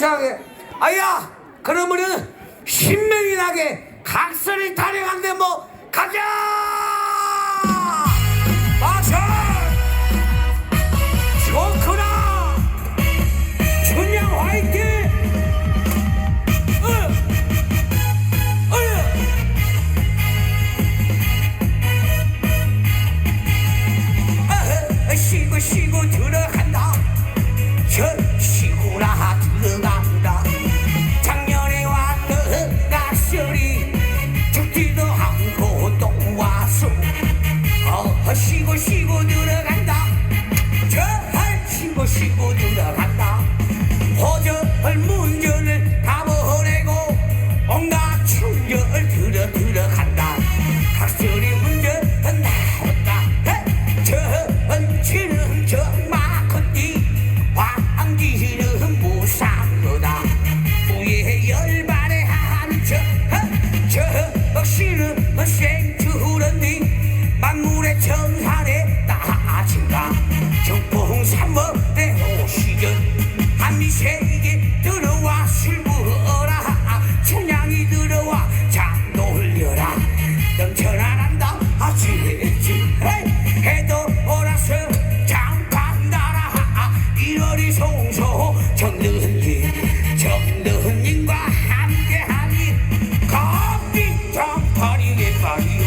이상하게 아야 그러면은 신명이 나게 각설이 타령한데 뭐. 가자 세계 들어와 술 부어라. 춘향이 들어와 장 놀려라. 넘쳐나란다. 아찔지? 해도 오라서 장판 나라. 이러리 송소 정든지 정든님과 함께하니 커피 장판이게 말이요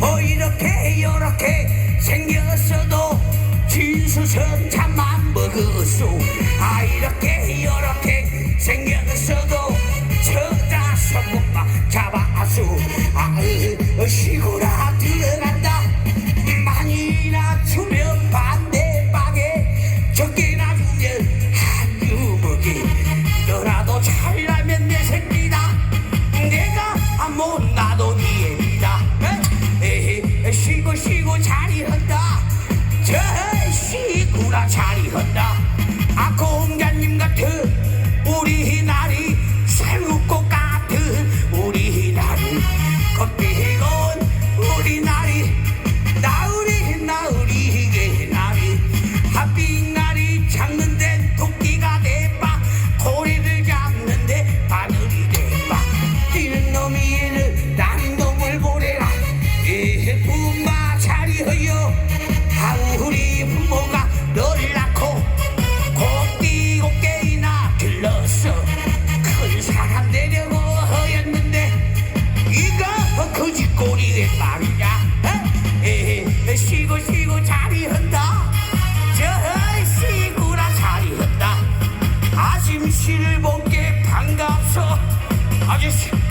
어 이렇게 이렇게 생겼어도 진수성 참만 먹었소 아 이렇게 이렇게 생겼어도 처자 성공만 잡아소 아 으, 시구라 들어간다. 많이나 주면 반대방에 적게나 주면 한 주먹이 너라도 잘나면 내 새끼다. 내가 못 나도 네 애비다. 에헤 쉬고 쉬고 자리 한다. 저 시구라 자리 한다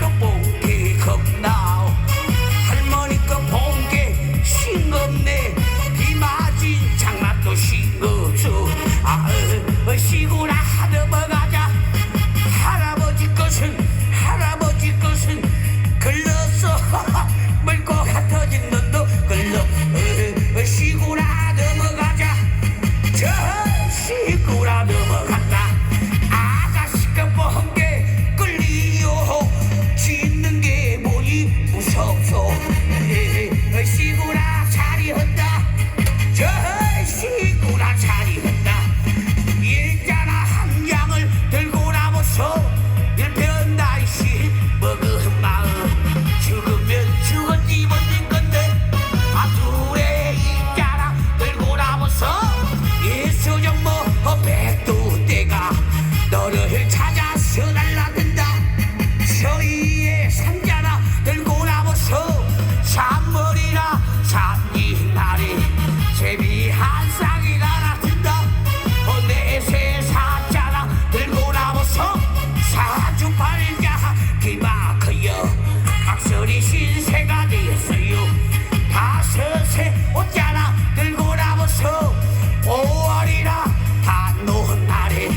아 사주팔자 기마크여 각설이 신세가 되었어요. 다섯새 옷자나 들고 나보소. 오월이라 다 놓은 날에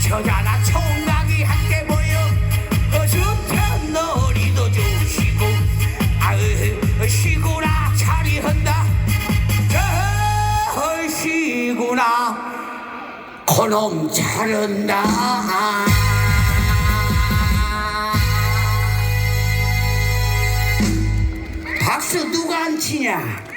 저자나 총각이 함께 모여 어줍편 놀이도 주시고 아으 쉬구나 자리한다. 저 쉬구나 그놈 잘한다 박수 누가 안 치냐